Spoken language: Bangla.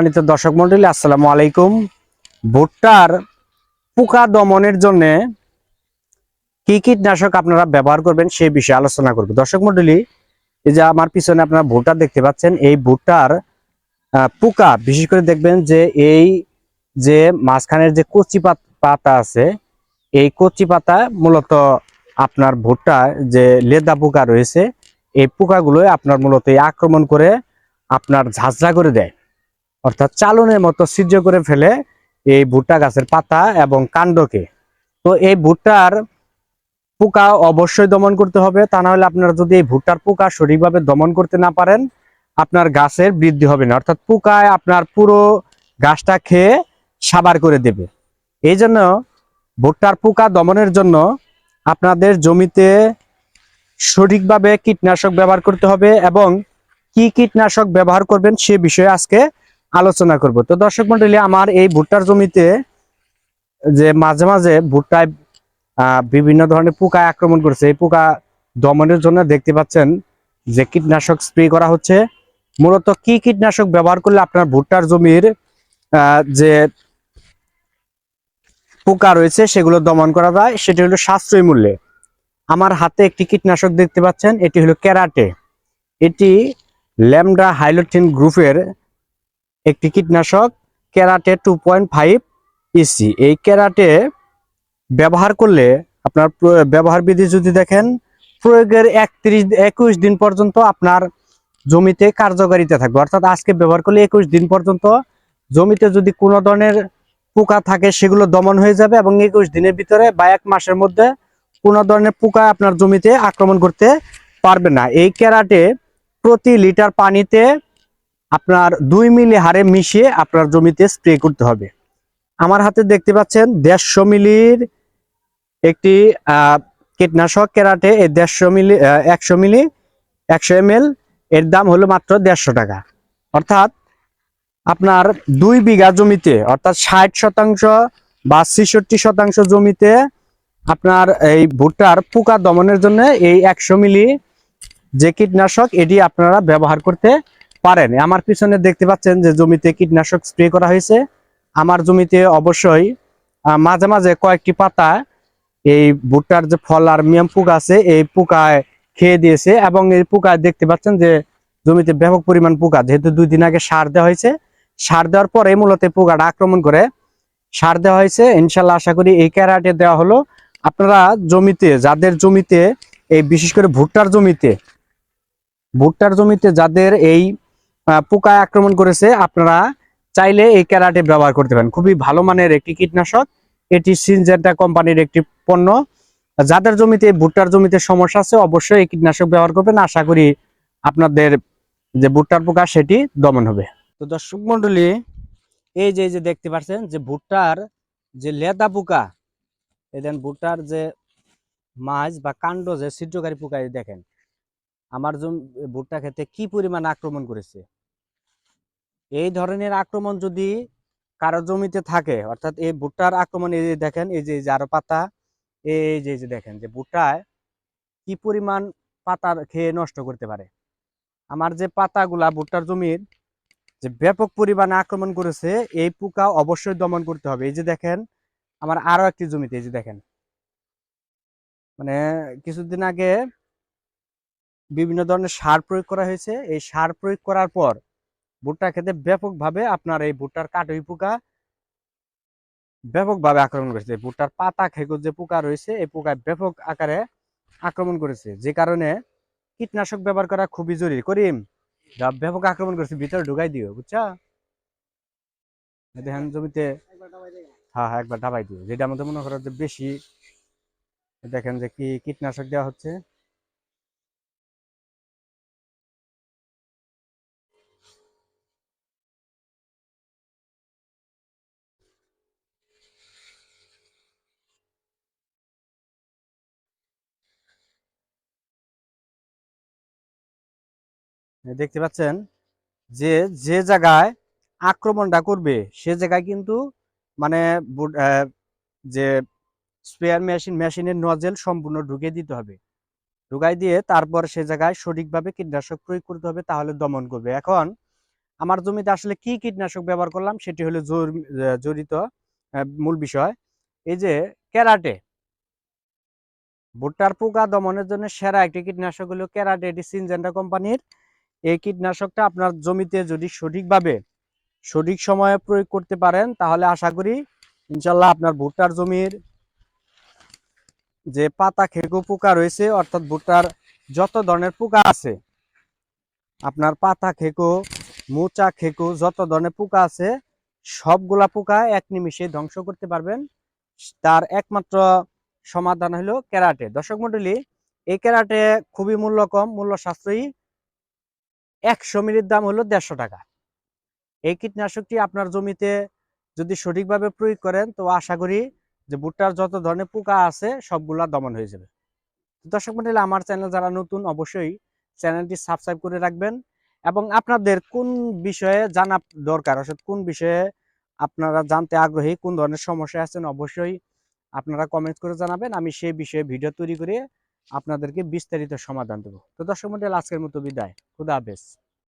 সম্মানিত দর্শক মন্ডলী, আসসালামু আলাইকুম। ভুট্টার পোকা দমনের জন্য কি কীটনাশক আপনারা ব্যবহার করবেন সেই বিষয়ে আলোচনা করব। দর্শক মন্ডলী, এই যে আমার পিছনে আপনারা ভুট্টা দেখতে পাচ্ছেন, এই ভুট্টার পোকা, বিশেষ করে দেখবেন যে এই যে মাঝখানের যে কচি পাতা আছে, এই কচি পাতা মূলত আপনার ভুট্টার যে লেদা পোকা রয়েছে, এই পোকাগুলো আপনার মূলত আক্রমণ করে আপনার ঝাঁঝরা করে দেয়। অর্থাৎ চালনের মতো সিদ্ধ করে ফেলে এই ভুট্টা গাছের পাতা এবং কাণ্ডকে। তো এই ভুট্টার পোকা অবশ্যই দমন করতে হবে। তা না হলে আপনারা যদি এই ভুট্টার পোকা সঠিকভাবে দমন করতে না পারেন, আপনার গাছের বৃদ্ধি হবে না। অর্থাৎ পোকায় আপনার পুরো গাছটা খেয়ে সাবার করে দেবে। এই জন্য ভুট্টার পোকা দমনের জন্য আপনাদের জমিতে সঠিকভাবে কীটনাশক ব্যবহার করতে হবে এবং কি কীটনাশক ব্যবহার করবেন সে বিষয়ে আজকে আলোচনা করব। তো দর্শক মন্ডলী, আমার এই ভুট্টার জমিতে যে মাঝে মাঝে ভুট্টায় বিভিন্ন ধরনের পোকা আক্রমণ করছে। এই পোকা দমনের জন্য দেখতে পাচ্ছেন যে কীটনাশক স্প্রে করা হচ্ছে। মূলত কি কীটনাশক ব্যবহার করলে আপনার ভুট্টার জমির যে পোকা রয়েছে সেগুলো দমন করা যায়? সেটি হলো সাশ্রয়ী মূল্যে। আমার হাতে একটি কীটনাশক দেখতে পাচ্ছেন, এটি হলো ক্যারাটে। এটি ল্যামডা হাইলোটিন গ্রুপের একটি কীটনাশক Karate two point five EC এই ক্যারাটে ব্যবহার করলে আপনার ব্যবহার বিধি যদি দেখেন, প্রয়োগের একত্রিশ, একুশ দিন পর্যন্ত আপনার জমিতে কার্যকারিতা থাকবে। অর্থাৎ আজকে ব্যবহার করলে একুশ দিন পর্যন্ত জমিতে যদি কোনো ধরনের পোকা থাকে, সেগুলো দমন হয়ে যাবে এবং একুশ দিনের ভিতরে বা এক মাসের মধ্যে কোনো ধরনের পোকা আপনার জমিতে আক্রমণ করতে পারবে না। এই ক্যারাটে প্রতি লিটার পানিতে আপনার দুই মিলি হারে মিশিয়ে আপনার জমিতে স্প্রে করতে হবে। আমার হাতে দেখতে পাচ্ছেন দেড়শো মিলির একটি কীটনাশক ক্যারাটে, এই দেড়শো মিলি একশো মিলি, একশো এম এর দাম হলো মাত্র দেড়শো টাকা। অর্থাৎ আপনার দুই বিঘা জমিতে, অর্থাৎ ষাট শতাংশ বা ছেষট্টি শতাংশ জমিতে আপনার এই ভুট্টার পোকা দমনের জন্য এই একশো মিলি যে কীটনাশক এটি আপনারা ব্যবহার করতে পারেন। আমার পিছনে দেখতে পাচ্ছেন যে জমিতে কীটনাশক স্প্রে করা হয়েছে। আমার জমিতে অবশ্যই মাঝে মাঝে কয়েকটি পাতা এই ভুট্টার যে ফল আর মিয়াম পোকা আছে, এই পোকায় খেয়ে দিয়েছে এবং এই পোকায় দেখতে পাচ্ছেন যে জমিতে ব্যাপক পরিমাণ পোকা। যেহেতু দুই দিন আগে সার দেওয়া হয়েছে, সার দেওয়ার পরে মূলত পোকাটা আক্রমণ করে সার দেওয়া হয়েছে। ইনশাল্লাহ আশা করি এই ক্যারাটে দেওয়া হলো। আপনারা জমিতে, যাদের জমিতে, এই বিশেষ করে ভুট্টার জমিতে ভুট্টার জমিতে যাদের এই পোকায় আক্রমণ করেছে, আপনারা চাইলে এই ক্যারাটে ব্যবহার করতে পারেন। খুবই ভালো মানের একটি কীটনাশক। এটি সিনজেন্টা কোম্পানির একটি পণ্য। যাদের জমিতে, ভুট্টার জমিতে সমস্যা আছে, অবশ্যই এই কীটনাশক ব্যবহার করবেন। আশা করি আপনাদের যে ভুট্টার পোকা, সেটি দমন হবে। তো দর্শক মন্ডলী এই যে যে দেখতে পাচ্ছেন যে ভুট্টার যে লেদা পোকা, এই দেন ভুট্টার যে মাছ বা কাণ্ড যে ছিদ্রকারী পোকা দেখেন। আমার জম, ভুট্টা খেতে কি পরিমাণ আক্রমণ করেছে? এই ধরনের আক্রমণ যদি কারও জমিতে থাকে, অর্থাৎ এই ভুট্টার আক্রমণ, এই যে দেখেন, এই যে এই যে আরও পাতা, এই যে যে দেখেন, যে ভুট্টায় কি পরিমাণ পাতা খেয়ে নষ্ট করতে পারে? আমার যে পাতাগুলা ভুট্টার জমির যে ব্যাপক পরিমাণে আক্রমণ করেছে, এই পোকা অবশ্যই দমন করতে হবে। এই যে দেখেন, আমার আরও একটি জমিতে, এই যে দেখেন। মানে কিছুদিন আগে বিভিন্ন ধরনের সার প্রয়োগ করা হয়েছে। এই সার প্রয়োগ করার পর ভুট্টা খেতে ব্যাপকভাবে আপনার এই ভুট্টার কাটুই পোকা ব্যাপকভাবে আক্রমণ করেছে। ভুট্টার পাতা খেকো যে পোকা রয়েছে, এই পোকায় ব্যাপক আকারে আক্রমণ করেছে। যে কারণে কীটনাশক ব্যবহার করা খুবই জরুরি। করিম, যা ব্যাপক আক্রমণ করেছে, ভিতরে ঢুকাই দিও, বুঝছা? দেখেন জমিতে হ্যাঁ হ্যাঁ একবার ডাবাই দিও। যেটা আমাদের মনে করো যে বেশি, দেখেন যে কি কীটনাশক দেওয়া হচ্ছে। দেখতে পাচ্ছেন যে যে জায়গায় আক্রমণটা করবে, সে জায়গায় কিন্তু মানে যে স্প্রেয়ার মেশিন মেশিনের নজেল সম্পূর্ণ ঢুকিয়ে দিতে হবে। ঢুকাই দিয়ে তারপর সে জায়গায় সঠিকভাবে কীটনাশক প্রয়োগ করতে হবে, তাহলে দমন করবে। এখন আমার জমিতে আসলে কি কীটনাশক ব্যবহার করলাম, সেটি হলো জড়িত মূল বিষয়। এই যে ক্যারাটে। ভুট্টার পোকা দমনের জন্য সেরা একটি কীটনাশক হলো ক্যারাটে, এটি সিনজেন্টা কোম্পানির এই কীটনাশকটা আপনার জমিতে যদি সঠিকভাবে, সঠিক সময়ে প্রয়োগ করতে পারেন, তাহলে আশা করি ইনশাল্লাহ আপনার ভুট্টার জমির যে পাতা খেকো পোকা রয়েছে, অর্থাৎ ভুট্টার যত ধরনের পোকা আছে, আপনার পাতা খেকো, মোচা খেকো, যত ধরনের পোকা আছে, সবগুলা পোকা এক নিমিষে ধ্বংস করতে পারবেন। তার একমাত্র সমাধান হলো ক্যারাটে। দর্শক মন্ডলী, এই ক্যারাটে খুবই মূল্য কম মূল্য সাশ্রয়ী একশো মিলির দাম হলো দেড়শো টাকা। এই কীটনাশকটি আপনার জমিতে যদি সঠিকভাবে প্রয়োগ করেন, তো আশা করি যে ভুট্টার যত ধরনের পোকা আছে, সবগুলা দমন হয়ে যাবে। দর্শক মন্ডলী, আমার চ্যানেল যারা নতুন, অবশ্যই চ্যানেলটি সাবস্ক্রাইব করে রাখবেন এবং আপনাদের কোন বিষয়ে জানা দরকার, অর্থাৎ কোন বিষয়ে আপনারা জানতে আগ্রহী, কোন ধরনের সমস্যা আছেন, অবশ্যই আপনারা কমেন্ট করে জানাবেন। আমি সেই বিষয়ে ভিডিও তৈরি করে আপনাদেরকে বিস্তারিত সমাধান দেবো। তো দর্শক মন্ডল আজকের মতো বিদায়। খুদা হাফেজ।